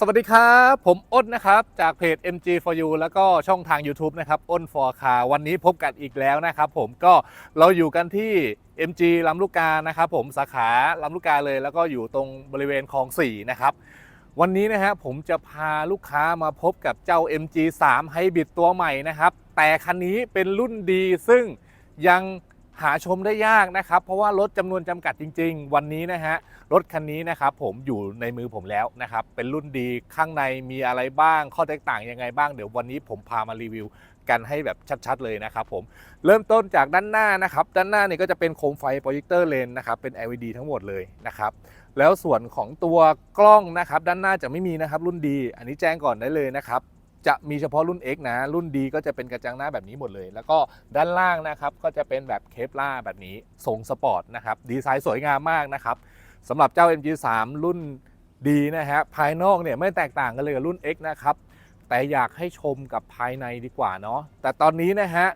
สวัสดีครับ ผมอ้นนะครับ จากเพจ MG for you แล้วก็ช่องทาง YouTube นะครับอ้น for car วันนี้พบกันอีกแล้วนะครับผมก็เราอยู่กันที่ MG ลำลูกกานะครับผมสาขาลำลูกกาเลย แล้วก็อยู่ตรงบริเวณคลอง4นะครับวันนี้นะฮะผมจะพาลูกค้ามาพบกับเจ้า MG 3 Hybrid ตัวใหม่นะครับ แต่คันนี้เป็นรุ่นดีซึ่งยัง หาชมได้ยากนะครับ เพราะว่ารถจำนวนจำกัดจริง ๆ วันนี้นะฮะรถคันนี้นะครับผมอยู่ในมือผมแล้วนะครับ เป็นรุ่นดีข้างในมีอะไรบ้าง ข้อแตกต่างยังไงบ้างเดี๋ยววันนี้ผมพามารีวิวกันให้แบบชัดๆ เลยนะครับผมเริ่มต้นจากด้านหน้านะครับ ด้านหน้าเนี่ยก็จะเป็นโคมไฟโปรเจคเตอร์เลนนะครับเป็น LED ทั้งหมดเลยนะครับแล้วส่วนของตัวกล้องนะครับ ด้านหน้าจะไม่มีนะครับรุ่นดี อันนี้แจ้งก่อนได้เลยนะครับ จะมีเฉพาะรุ่น X นะ รุ่นดีก็จะเป็นกระจังหน้าแบบนี้หมดเลย แล้วก็ด้านล่างนะครับก็จะเป็นแบบเคปล่าแบบนี้ทรงสปอร์ตนะครับดีไซน์สวยงามมากนะครับสำหรับเจ้า MG3 รุ่นดีนะฮะภายนอกเนี่ยไม่แตกต่างกันเลยกับรุ่น X นะครับแต่อยากให้ชมกับภายในดีกว่าเนาะแต่ตอนนี้นะฮะ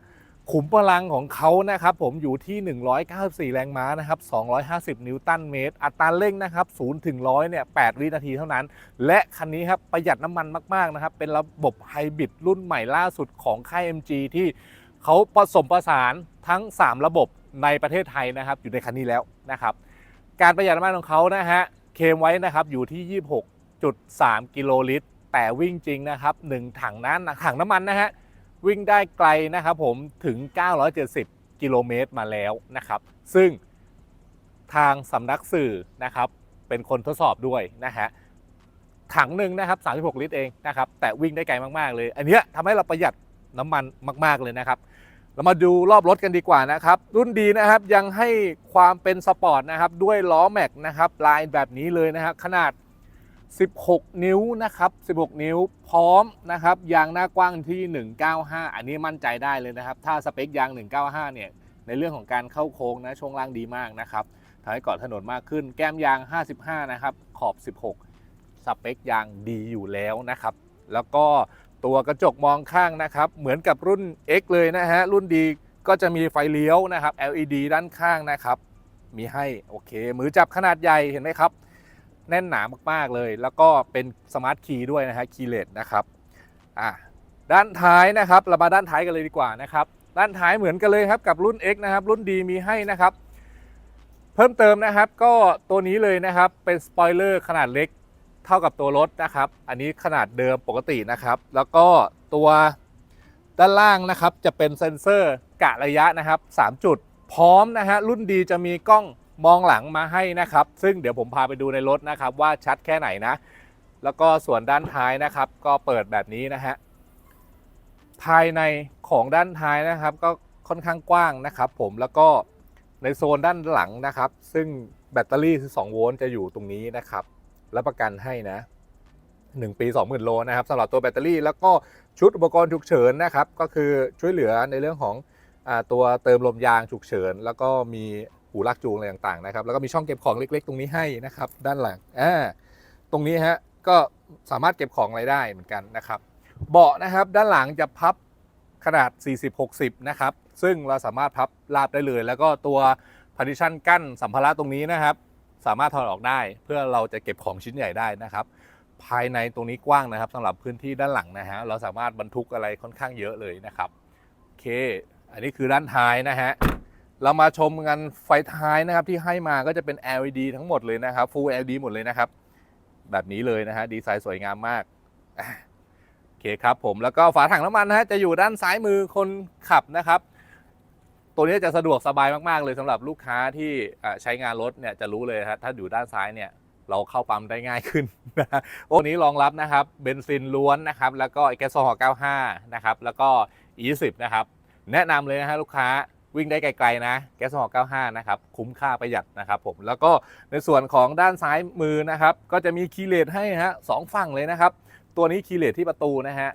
ขุมพลังของเขานะครับผมอยู่ที่ 194 แรงม้านะครับ 250 นิวตันเมตร อัตราเร่งนะครับ0ถึง100เนี่ย8วินาทีเท่านั้น และคันนี้ครับประหยัดน้ำมันมาก ๆ นะครับ เป็นระบบไฮบริดรุ่นใหม่ล่าสุดของค่าย MG ที่เขาผสมประสานทั้ง 3 ระบบในประเทศไทยนะครับ อยู่ในคันนี้แล้วนะครับ การประหยัดน้ำมันของเขานะฮะเคมไว้นะครับอยู่ที่ 26.3 กิโลลิตร แต่วิ่งจริงนะครับ1ถังนั้นถังน้ำมันนะฮะ วิ่งได้ไกลนะครับผมถึง 970 กิโลเมตรมาแล้วนะครับ ซึ่งทางสำนักสื่อนะครับ เป็นคนทดสอบด้วยนะฮะถังหนึ่งนะครับ 36 ลิตรเองนะครับ แต่วิ่งได้ไกลมากๆเลย อันนี้ทำให้เราประหยัดน้ำมันมาก ๆเลยนะครับ เรามาดูรอบรถกันดีกว่านะครับ รุ่นดีนะครับยังให้ความเป็นสปอร์ตนะครับ ด้วยล้อแม็กนะครับลายแบบนี้เลยนะครับขนาด 16 นิ้วนะครับ 16 นิ้วพร้อมนะครับ ยางหน้ากว้างที่ 195 อันนี้มั่นใจได้เลยนะครับ ถ้าสเปคยาง 195 เนี่ย ในเรื่องของการเข้าโค้งนะ ช่วงล่างดีมากนะครับทำให้เกาะถนนมากขึ้น แก้มยาง 55 นะครับ ขอบ 16 สเปคยางดีอยู่แล้วนะครับ แล้วก็ตัวกระจกมองข้างนะครับ เหมือนกับรุ่น X เลยนะฮะ รุ่นดีก็จะมีไฟเลี้ยวนะครับ LED ด้านข้างนะครับ มีให้ โอเค มือจับขนาดใหญ่ เห็นไหมครับ แน่นหนามากๆเลย แล้วก็เป็นสมาร์ทคีย์ด้วยนะฮะคีย์เลสนะครับอะด้านท้ายนะครับเรามาด้านท้ายกันเลยดีกว่านะครับด้านท้ายเหมือนกันเลยครับกับรุ่น X นะครับรุ่นดีมีให้นะครับ เพิ่มเติมนะครับก็ตัวนี้เลยนะครับเป็นสปอยเลอร์ขนาดเล็กเท่ากับตัวรถนะครับ อันนี้ขนาดเดิมปกตินะครับ แล้วก็ตัวด้านล่างนะครับจะเป็นเซ็นเซอร์กะระยะนะครับ 3 จุด พร้อมนะฮะรุ่นดีจะมีกล้อง มองหลังมาให้นะครับ ซึ่งเดี๋ยวผมพาไปดูในรถนะครับ ว่าชัดแค่ไหนนะ แล้วก็ส่วนด้านท้ายนะครับ ก็เปิดแบบนี้นะฮะภายในของด้านท้ายนะครับ ก็ค่อนข้างกว้างนะครับ ผมแล้วก็ในโซนด้านหลังนะครับ ซึ่งแบตเตอรี่คือ2โวลต์จะอยู่ตรงนี้นะครับรับประกันให้นะ 1 ปี 20,000 โลนะครับสำหรับตัวแบตเตอรี่ แล้วก็ชุดอุปกรณ์ฉุกเฉินนะครับ ก็คือช่วยเหลือในเรื่องของอตัวเติมลมยางฉุกเฉิน แล้วก็มี หูลากจูงอะไรต่างๆนะครับแล้วก็มีช่องเก็บของเล็ก ๆ ตรงนี้ให้นะครับ ด้านหลังอ่าตรงนี้ฮะก็สามารถเก็บของอะไรได้เหมือนกันนะครับ เบาะนะครับด้านหลังจะพับขนาด 40-60 นะครับ ซึ่งเราสามารถพับราบได้เลย แล้วก็ตัว partition กั้นสัมภาระตรงนี้นะครับ สามารถถอดออกได้ เพื่อเราจะเก็บของชิ้นใหญ่ได้นะครับ ภายในตรงนี้กว้างนะครับสำหรับพื้นที่ด้านหลังนะฮะ เราสามารถบรรทุกอะไรค่อนข้างเยอะเลยนะครับ โอเค อันนี้คือด้านท้ายนะฮะ เรามาชมกันไฟท้ายนะครับที่ให้มาก็จะเป็น LED ทั้งหมดเลยนะครับ Full LED หมดเลยนะครับ แบบนี้เลยนะฮะดีไซน์สวยงามมากโอเคครับผมแล้วก็ฝาถังน้ำมันนะฮะจะอยู่ด้านซ้ายมือคนขับนะครับ ตัวนี้จะสะดวกสบายมากๆเลยสำหรับลูกค้าที่ใช้งานรถเนี่ยจะรู้เลยครับถ้าอยู่ด้านซ้ายเนี่ยเราเข้าปั๊มได้ง่ายขึ้นนะโอ้นี้รองรับนะครับเบนซินล้วนนะครับ แล้วก็แก๊สโซฮอล์95 นะครับ แล้วก็ E20 นะครับ แนะนำเลยนะฮะลูกค้า วิ่งได้ไกลๆนะแก๊สโซฮอล์95 นะครับ คุ้มค่าประหยัดนะครับผม แล้วก็ในส่วนของด้านซ้ายมือนะครับ ก็จะมีคีย์เลสให้ฮะสองฝั่งเลยนะครับ ตัวนี้คีย์เลสที่ประตูนะฮะ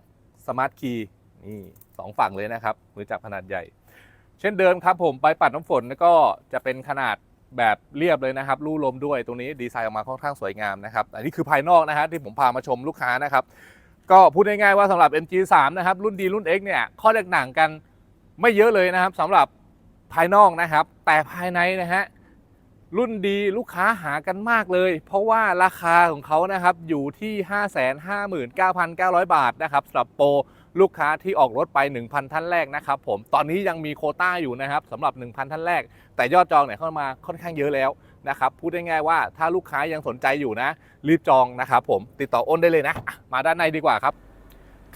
สมาร์ทคีย์นี่สองฝั่งเลยนะครับ มือจับขนาดใหญ่ เช่นเดิมครับผม ไปปัดน้ำฝนก็จะเป็นขนาดแบบเรียบเลยนะครับรูลมด้วย ตรงนี้ดีไซน์ออกมาค่อนข้างสวยงามนะครับ อันนี้คือภายนอกนะฮะที่ผมพามาชมลูกค้านะครับ ก็พูดง่ายๆว่าสำหรับ MG3 นะครับรุ่นดีรุ่น X เนี่ยข้อแตกต่างกันไม่เยอะเลยนะครับสำหรับ ภายนอกนะครับ แต่ภายในนะฮะรุ่นดีลูกค้าหากันมากเลย เพราะว่าราคาของเขานะครับอยู่ที่ 559,900 บาทนะครับสำหรับโปรลูกค้าที่ออกรถไป 1,000 ท่านแรกนะครับผมตอนนี้ยังมีโคต้าอยู่นะครับสำหรับ 1,000 ท่านแรก แต่ยอดจองเนี่ยเข้ามาค่อนข้างเยอะแล้วนะครับพูดได้ง่ายๆว่าถ้าลูกค้ายังสนใจอยู่นะ รีบจองนะครับผมติดต่ออ้นได้เลยนะ มาด้านในดีกว่าครับ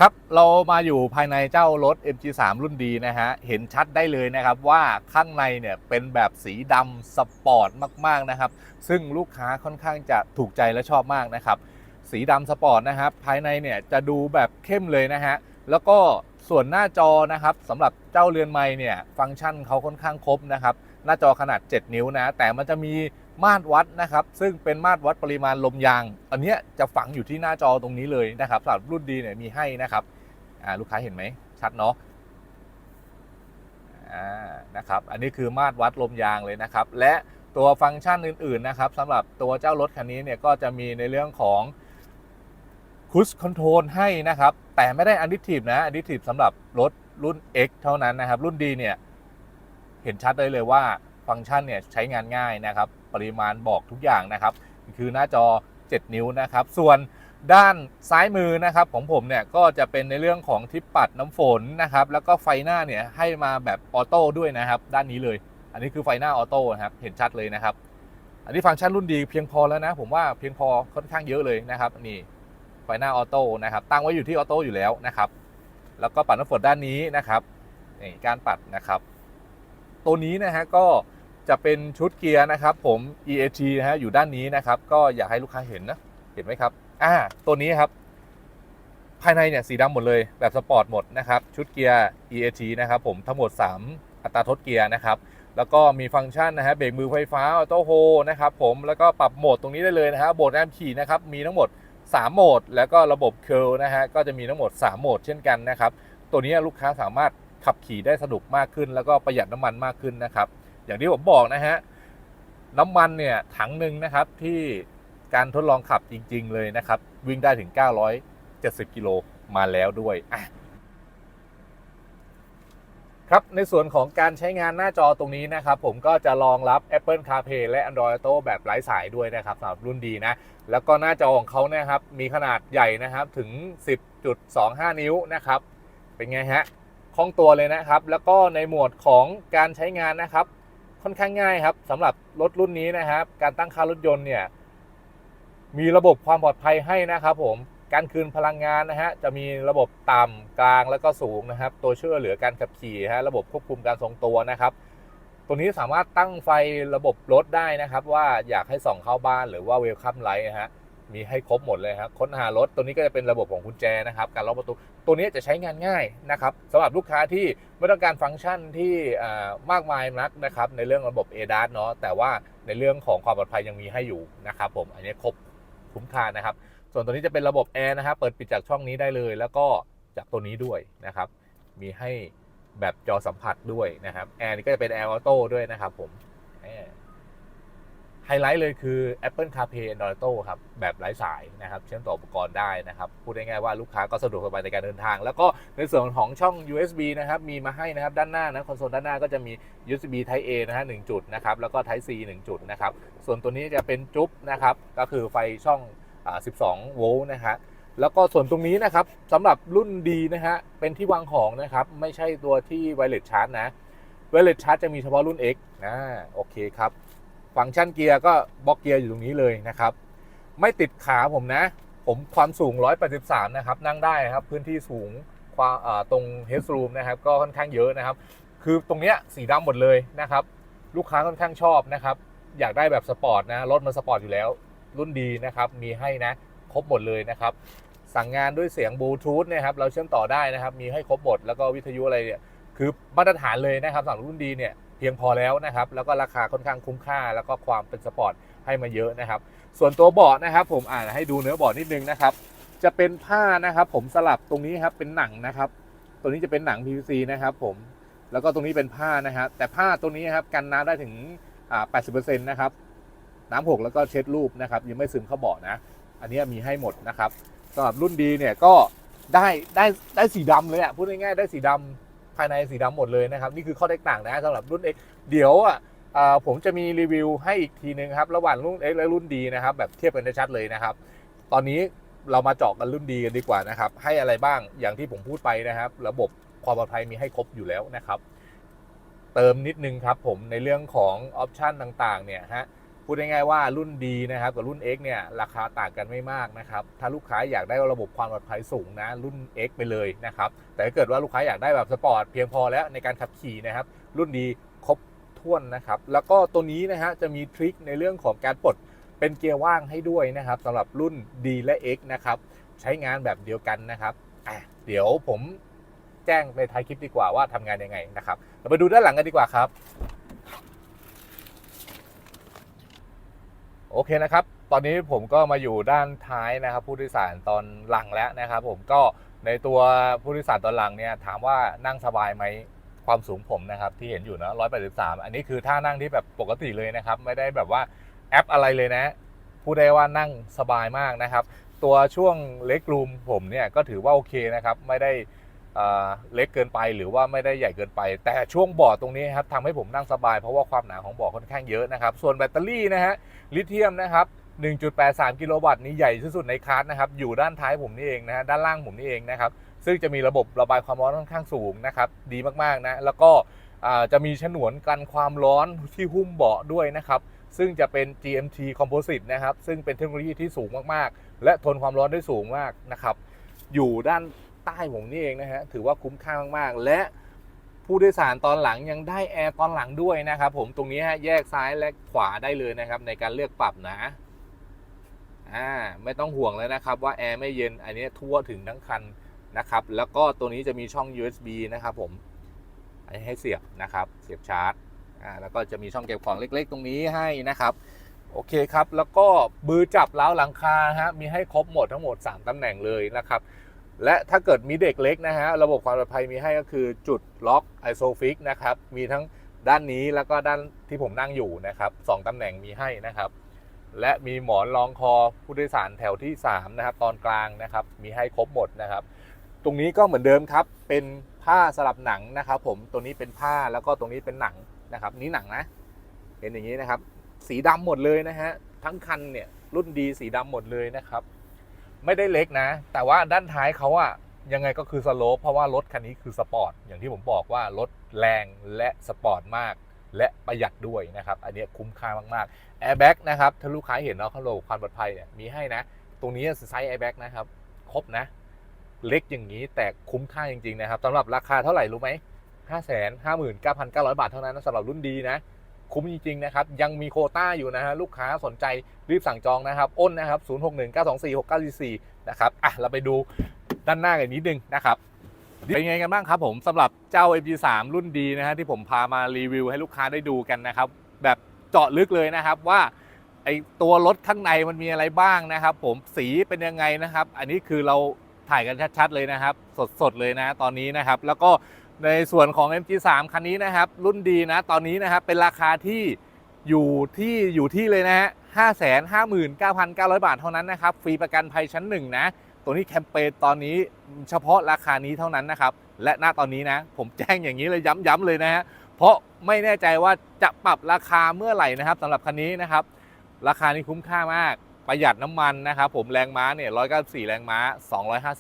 ครับเรามาอยู่ภายในเจ้ารถ MG3 รุ่นดีนะฮะ เห็นชัดได้เลยนะครับว่าข้างในเนี่ยเป็นแบบสีดำสปอร์ตมากๆนะครับ ซึ่งลูกค้าค่อนข้างจะถูกใจและชอบมากนะครับ สีดำสปอร์ตนะครับภายในเนี่ยจะดูแบบเข้มเลยนะฮะ แล้วก็ส่วนหน้าจอนะครับสำหรับเจ้าเรือนไม้เนี่ยฟังก์ชันเขาค่อนข้างครบนะครับ หน้าจอขนาด 7 นิ้วนะ แต่มันจะมี มาตรวัดนะครับ ซึ่งเป็นมาตรวัดปริมาณลมยาง อันนี้จะฝังอยู่ที่หน้าจอตรงนี้เลยนะครับสำหรับรุ่นดีเนี่ยมีให้นะครับลูกค้าเห็นไหมชัดเนาะอ่านะครับอันนี้คือมาตรวัดลมยางเลยนะครับ และตัวฟังก์ชันอื่น ๆ นะครับสำหรับตัวเจ้ารถคันนี้เนี่ยก็จะมีในเรื่องของคูสคอนโทรลให้นะครับ แต่ไม่ได้อะดิทีฟนะอะดิทีฟสำหรับรถรุ่น X เท่านั้นนะครับ รุ่นดีเนี่ย เห็นชัดเลยเลยว่าฟังก์ชันเนี่ยใช้งานง่ายนะครับ ปริมาณบอกทุกอย่างนะครับ คือหน้าจอ 7 นิ้วนะครับ ส่วนด้านซ้ายมือนะครับของผมเนี่ยก็จะเป็นในเรื่องของทิปปัดน้ำฝนนะครับ แล้วก็ไฟหน้าเนี่ยให้มาแบบออโต้ด้วยนะครับ ด้านนี้เลย อันนี้คือไฟหน้าออโต้ครับเห็นชัดเลยนะครับ อันนี้ฟังก์ชันรุ่นดีเพียงพอแล้วนะ ผมว่าเพียงพอค่อนข้างเยอะเลยนะครับนี่ไฟหน้าออโต้นะครับตั้งไว้อยู่ที่ออโต้อยู่แล้วนะครับ แล้วก็ปัดน้ำฝนด้านนี้นะครับนี่การปัดนะครับ ตัวนี้นะฮะก็ จะเป็นชุดเกียร์นะครับผม EAG นะฮะอยู่ด้านนี้นะครับ ก็อยากให้ลูกค้าเห็นนะ เห็นไหมครับ อ่า ตัวนี้ครับ ภายในเนี่ยสีดำหมดเลยแบบสปอร์ตหมดนะครับ ชุดเกียร์ EAG นะครับผมทั้งหมด 3 อัตราทดเกียร์นะครับ แล้วก็มีฟังก์ชันนะฮะเบรกมือไฟฟ้าออโต้โฮนะครับผมแล้วก็ปรับโหมดตรงนี้ได้เลยนะฮะโหมดการขี่นะครับมีทั้งหมด 3 โหมด แล้วก็ระบบเคิลนะฮะก็จะมีทั้งหมด 3 โหมดเช่นกันนะครับตัวนี้ลูกค้าสามารถขับขี่ได้สนุกมากขึ้น แล้วก็ประหยัดน้ำมันมากขึ้นนะครับ อย่างที่ผมบอกนะฮะน้ำมันเนี่ยถังหนึ่งนะครับที่การทดลองขับจริง ๆ เลยนะครับ วิ่งได้ถึง 970 กิโลมาแล้วด้วยอะครับ ในส่วนของการใช้งานหน้าจอตรงนี้นะครับ ผมก็จะรองรับ Apple CarPlay และ Android Auto แบบไร้สายด้วยนะครับสำหรับรุ่นดีนะ แล้วก็หน้าจอของเขาเนี่ยครับ มีขนาดใหญ่นะครับถึง 10.25 นิ้วนะครับ เป็นไงฮะคล่องตัวเลยนะครับ แล้วก็ในหมวดของการใช้งานนะครับ ค่อนข้างง่ายครับสำหรับรถรุ่นนี้นะครับ การตั้งค่ารถยนต์เนี่ยมีระบบความปลอดภัยให้นะครับ ผมการคืนพลังงานนะฮะจะมีระบบต่ำกลางแล้วก็สูงนะครับ ตัวช่วยเหลือการขับขี่ฮะระบบควบคุมการทรงตัวนะครับ ตัวนี้สามารถตั้งไฟระบบรถได้นะครับ ว่าอยากให้ส่องเข้าบ้านหรือว่าเวลคัมไลท์นะฮะ มีให้ครบหมดเลยครับค้นหารถตัวนี้ก็จะเป็นระบบของกุญแจนะครับการล็อกประตูตัวนี้จะใช้งานง่ายนะครับสำหรับลูกค้าที่ไม่ต้องการฟังก์ชันที่อ่ามากมายนักนะครับในเรื่องระบบ ADAS เนาะแต่ว่าในเรื่องของความปลอดภัยยังมีให้อยู่นะครับผมอันนี้ครบคุ้มค่านะครับส่วนตัวนี้จะเป็นระบบแอร์นะครับเปิดปิดจากช่องนี้ได้เลย แล้วก็จากตัวนี้ด้วยนะครับมีให้แบบจอสัมผัสด้วยนะครับแอร์นี่ก็จะเป็นแอร์ออโต้ด้วยนะครับผมแอร์ ไฮไลท์เลยคือ Apple CarPlay Android Auto ครับแบบไร้สายนะครับเชื่อมต่ออุปกรณ์ได้นะครับพูดง่ายๆว่าลูกค้าก็สะดวกสบายในการเดินทาง แล้วก็ในส่วนของช่อง USB นะครับมีมาให้นะครับด้านหน้านะคอนโซลด้านหน้าก็จะมี USB Type A นะฮะหนึ่งจุดนะครับแล้วก็ Type C 1 จุดนะครับส่วนตัวนี้จะเป็นจุ๊บนะครับก็คือไฟช่อง 12 โวลต์นะฮะแล้วก็ส่วนตรงนี้นะครับสำหรับรุ่นดีนะฮะเป็นที่วางของนะครับไม่ใช่ตัวที่ไวเลสชาร์จนะไวเลสชาร์จจะมีเฉพาะรุ่น X นะโอเคครับ ฟังก์ชันเกียร์ก็บล็อกเกียร์อยู่ตรงนี้เลยนะครับ ไม่ติดขาผมนะ ผมความสูง 183 นะครับ นั่งได้ครับ พื้นที่สูงความตรงเฮดรูมนะครับ ก็ค่อนข้างเยอะนะครับ คือตรงเนี้ยสีดำหมดเลยนะครับ ลูกค้าค่อนข้างชอบนะครับ อยากได้แบบสปอร์ตนะ รถมันสปอร์ตอยู่แล้ว รุ่นดีนะครับ มีให้นะ ครบหมดเลยนะครับ สั่งงานด้วยเสียงบลูทูธนะครับ เราเชื่อมต่อได้นะครับ มีให้ครบหมด แล้วก็วิทยุอะไรเนี่ย คือมาตรฐานเลยนะครับสำหรับรุ่นดีเนี่ย เพียงพอแล้วนะครับ แล้วก็ราคาค่อนข้างคุ้มค่า แล้วก็ความเป็นสปอร์ตให้มาเยอะนะครับ ส่วนตัวเบาะนะครับ ผมอ่านให้ดูเนื้อเบาะนิดนึงนะครับ จะเป็นผ้านะครับ ผมสลับตรงนี้ครับเป็นหนังนะครับ ตัวนี้จะเป็นหนัง PVC นะครับ ผมแล้วก็ตรงนี้เป็นผ้านะครับแต่ผ้าตัวนี้ครับกันน้ำได้ถึงอ่า80%นะครับน้ำหกแล้วก็เช็ดรูปนะครับ ยังไม่ซึมเข้าเบาะนะ อันนี้มีให้หมดนะครับสำหรับรุ่นดีเนี่ยก็ได้ได้ได้สีดำเลยอะพูดง่ายๆได้สีดำ ภายในสีดำหมดเลยนะครับนี่คือข้อแตกต่างนะสำหรับรุ่น X เดี๋ยวอะผมจะมีรีวิวให้อีกทีนึงครับระหว่างรุ่น X และรุ่น D นะครับแบบเทียบกันได้ชัดเลยนะครับ ตอนนี้เรามาเจาะกันรุ่น D กันดีกว่านะครับให้อะไรบ้างอย่างที่ผมพูดไปนะครับ ระบบความปลอดภัยมีให้ครบอยู่แล้วนะครับ เติมนิดนึงครับผมในเรื่องของออปชันต่างๆเนี่ยฮะ พูดง่ายๆว่ารุ่น D นะครับกับรุ่น X เนี่ยราคาต่างกันไม่มากนะครับถ้าลูกค้าอยากได้ระบบความปลอดภัยสูงนะรุ่น X ไปเลยนะครับแต่ถ้าเกิดว่าลูกค้าอยากได้แบบสปอร์ตเพียงพอแล้วในการขับขี่นะครับรุ่น D ครบถ้วนนะครับแล้วก็ตัวนี้นะฮะจะมีทริคในเรื่องของการปลดเป็นเกียร์ว่างให้ด้วยนะครับสำหรับรุ่น D และ X นะครับใช้งานแบบเดียวกันนะครับอะเดี๋ยวผมแจ้งในท้ายคลิปดีกว่าว่าทำงานยังไงนะครับเราไปดูด้านหลังกันดีกว่าครับ โอเคนะครับ ตอนนี้ผมก็มาอยู่ด้านท้ายนะครับ ผู้โดยสารตอนหลังแล้วนะครับ ผมก็ในตัวผู้โดยสารตอนหลังเนี่ยถามว่านั่งสบายไหมความสูงผมนะครับที่เห็นอยู่นะ183 อันนี้คือท่านั่งที่แบบปกติเลยนะครับ ไม่ได้แบบว่าแอปอะไรเลยนะพูดได้ว่านั่งสบายมากนะครับ ตัวช่วงเล็กรูมผมเนี่ยก็ถือว่าโอเคนะครับ ไม่ได้ เล็กเกินไปหรือว่าไม่ได้ใหญ่เกินไป แต่ช่วงเบาะตรงนี้ครับทำให้ผมนั่งสบายเพราะว่าความหนาของเบาะค่อนข้างเยอะนะครับ ส่วนแบตเตอรี่นะฮะลิเธียมนะครับ1.83 กิโลวัตต์นี้ใหญ่ที่สุดในคาร์ดนะครับอยู่ด้านท้ายผมนี่เองนะฮะด้านล่างผมนี่เองนะครับซึ่งจะมีระบบระบายความร้อนค่อนข้างสูงนะครับดีมากๆนะแล้วก็จะมีฉนวนกันความร้อนที่หุ้มเบาะด้วยนะครับซึ่งจะเป็น GMT Composite นะครับซึ่งเป็นเทคโนโลยีที่สูงมากๆ และทนความร้อนได้สูงมากนะครับอยู่ด้าน ใต้ผมนี่เองนะฮะถือว่าคุ้มค่ามากๆ และผู้โดยสารตอนหลังยังได้แอร์ตอนหลังด้วยนะครับผมตรงนี้ฮะแยกซ้ายและขวาได้เลยนะครับในการเลือกปรับนะอ่าไม่ต้องห่วงเลยนะครับว่าแอร์ไม่เย็นอันนี้ทั่วถึงทั้งคันนะครับแล้วก็ตัวนี้จะมีช่อง USB นะครับผมอันนี้ให้เสียบนะครับเสียบชาร์จอ่าแล้วก็จะมีช่องเก็บของเล็ก ๆ ตรงนี้ให้นะครับโอเคครับ แล้วก็บือจับเล้าหลังคาฮะมีให้ครบหมดทั้งหมด 3ตำแหน่งเลยนะครับ และถ้าเกิดมีเด็กเล็กนะฮะ ระบบความปลอดภัยมีให้ก็คือจุดล็อกไอโซฟิกนะครับ มีทั้งด้านนี้แล้วก็ด้านที่ผมนั่งอยู่นะครับสองตำแหน่งมีให้นะครับ และมีหมอนรองคอผู้โดยสารแถวที่ 3 นะครับ ตอนกลางนะครับ มีให้ครบหมดนะครับ ตรงนี้ก็เหมือนเดิมครับ เป็นผ้าสลับหนังนะครับ ผมตรงนี้เป็นผ้าแล้วก็ตรงนี้เป็นหนังนะครับ นี่หนังนะเห็นอย่างนี้นะครับ สีดำหมดเลยนะฮะทั้งคันเนี่ยรุ่นดีสีดำหมดเลยนะครับ ไม่ได้เล็กนะ แต่ว่าด้านท้ายเขาอะยังไงก็คือสโลปเพราะว่ารถคันนี้คือสปอร์ตอย่างที่ผมบอกว่ารถแรงและสปอร์ตมาก และประหยัดด้วยนะครับ อันนี้คุ้มค่ามากๆแอร์แบ็กนะครับถ้าลูกค้าเห็นเนาะเขาโลความปลอดภัยเนี่ยมีให้นะ ตรงนี้ไซส์แอร์แบ็กนะครับ ครบนะ เล็กอย่างนี้แต่คุ้มค่าจริงๆนะครับสำหรับราคาเท่าไหร่รู้ไหมห้าแสนห้าหมื่นเก้าพันเก้าร้อยบาทเท่านั้นสำหรับรุ่นดีนะ คุ้มจริงๆนะครับยังมีโคต้าอยู่นะฮะลูกค้าสนใจรีบสั่งจองนะครับอ้นนะครับ0 6 1 9 2 4 6 9 4 4นะครับอะเราไปดูด้านหน้ากันนิดนึงนะครับเป็นไงกันบ้างครับผมสำหรับเจ้า MG3 รุ่นดีนะฮะที่ผมพามารีวิวให้ลูกค้าได้ดูกันนะครับแบบเจาะลึกเลยนะครับว่าไอตัวรถข้างในมันมีอะไรบ้างนะครับ ผมสีเป็นยังไงนะครับ อันนี้คือเราถ่ายกันชัดๆเลยนะครับ สดๆเลยนะตอนนี้นะครับ แล้วก็ ในส่วนของ MG3 คันนี้นะครับ รุ่นดีนะ ตอนนี้นะครับ เป็นราคาที่อยู่ที่อยู่ที่เลยนะฮะห้าแสนห้าหมื่นเก้าพันเก้าร้อยบาทเท่านั้นนะครับ ฟรีประกันภัยชั้นหนึ่งนะ ตัวนี้แคมเปญตอนนี้เฉพาะราคานี้เท่านั้นนะครับ และณตอนนี้นะ ผมแจ้งอย่างนี้เลยย้ำๆเลยนะฮะ เพราะไม่แน่ใจว่าจะปรับราคาเมื่อไหร่นะครับสำหรับคันนี้นะครับ ราคานี้คุ้มค่ามาก ประหยัดน้ำมันนะครับผมแรงม้าเนี่ย 194 แรงม้า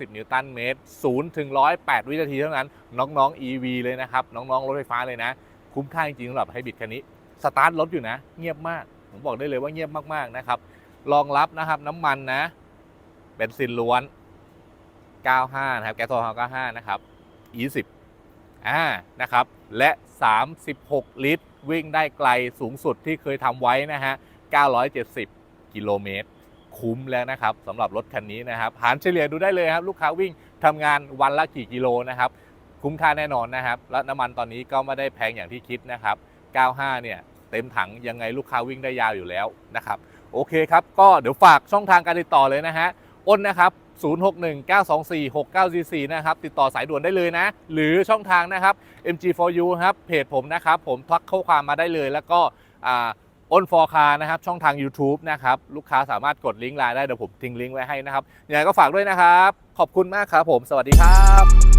250 นิวตันเมตร 0 ถึง 108 วินาทีเท่านั้น น้องๆ EV เลยนะครับ น้องๆ รถไฟฟ้าเลยนะ คุ้มค่าจริงๆสำหรับไฮบริดคันนี้ สตาร์ทรถอยู่นะ เงียบมาก ผมบอกได้เลยว่าเงียบมากๆ นะครับ รองรับนะครับน้ำมันนะ เบนซินล้วน 95 นะครับ แก๊สโซฮอล95 นะครับ E10 อ่า นะครับ และ 36 ลิตร วิ่งได้ไกลสูงสุดที่เคยทำไว้นะฮะ 970 กิโลเมตร คุ้มแล้วนะครับสำหรับรถคันนี้นะครับหารเฉลี่ยดูได้เลยครับ ลูกค้าวิ่งทำงานวันละกี่กิโลนะครับ คุ้มค่าแน่นอนนะครับ และน้ำมันตอนนี้ก็ไม่ได้แพงอย่างที่คิดนะครับ 95 เนี่ยเต็มถังยังไงลูกค้าวิ่งได้ยาวอยู่แล้วนะครับ โอเคครับ ก็เดี๋ยวฝากช่องทางการติดต่อเลยนะฮะอ้นนะครับ 0619246944 นะครับ ติดต่อสายด่วนได้เลยนะ หรือช่องทางนะครับ MG4U ครับเพจผมนะครับ ผมทักข้อความมาได้เลยแล้วก็อ่า อ้นฟอร์คานะครับ ช่องทาง YouTube นะครับ ลูกค้าสามารถกดลิงก์ไลน์ได้ เดี๋ยวผมทิ้งลิงก์ไว้ให้นะครับยังไงก็ฝากด้วยนะครับ ขอบคุณมากครับผม สวัสดีครับ